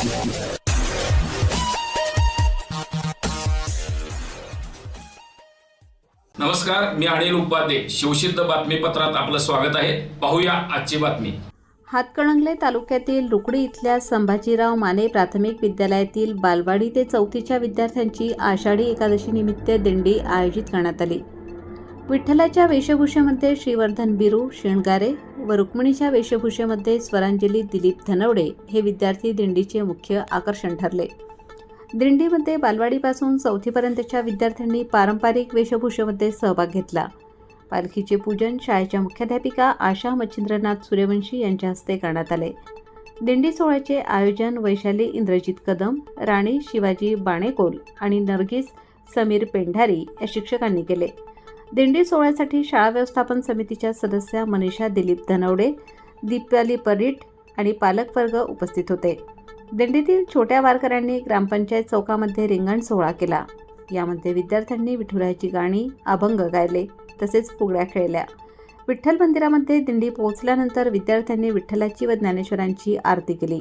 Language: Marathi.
नमस्कार मी अनिल उपाध्ये. शिवसिद्ध बातमीपत्रात आपलं स्वागत आहे. पाहूया आजची बातमी. हातकणंगले तालुक्यातील रुकडी इथल्या संभाजीराव माने प्राथमिक विद्यालयातील बालवाडी ते चौथीच्या विद्यार्थ्यांची आषाढी एकादशी निमित्त दिंडी आयोजित करण्यात आली. विठ्ठलाच्या वेशभूषेमध्ये श्रीवर्धन बिरू शेणगारे व रुक्मिणीच्या वेशभूषेमध्ये स्वरांजली दिलीप धनवडे हे विद्यार्थी दिंडीचे मुख्य आकर्षण ठरले. दिंडीमध्ये बालवाडीपासून चौथीपर्यंतच्या विद्यार्थ्यांनी पारंपरिक वेशभूषेमध्ये सहभाग घेतला. पालखीचे पूजन शाळेच्या मुख्याध्यापिका आशा मच्छिंद्रनाथ सूर्यवंशी यांच्या हस्ते करण्यात आले. दिंडी सोहळ्याचे आयोजन वैशाली इंद्रजित कदम राणी शिवाजी बाणेकोल आणि नरगिस समीर पेंढारी या शिक्षकांनी केले. दिंडी सोहळ्यासाठी शाळा व्यवस्थापन समितीच्या सदस्या मनीषा दिलीप धनवडे दीपाली परीट आणि पालकवर्ग उपस्थित होते. दिंडीतील छोट्या वारकऱ्यांनी ग्रामपंचायत चौकामध्ये रिंगण सोहळा केला. यामध्ये विद्यार्थ्यांनी विठुरायाची गाणी अभंग गायले तसेच फुगड्या खेळल्या. विठ्ठल मंदिरामध्ये दिंडी पोहोचल्यानंतर विद्यार्थ्यांनी विठ्ठलाची व ज्ञानेश्वरांची आरती केली.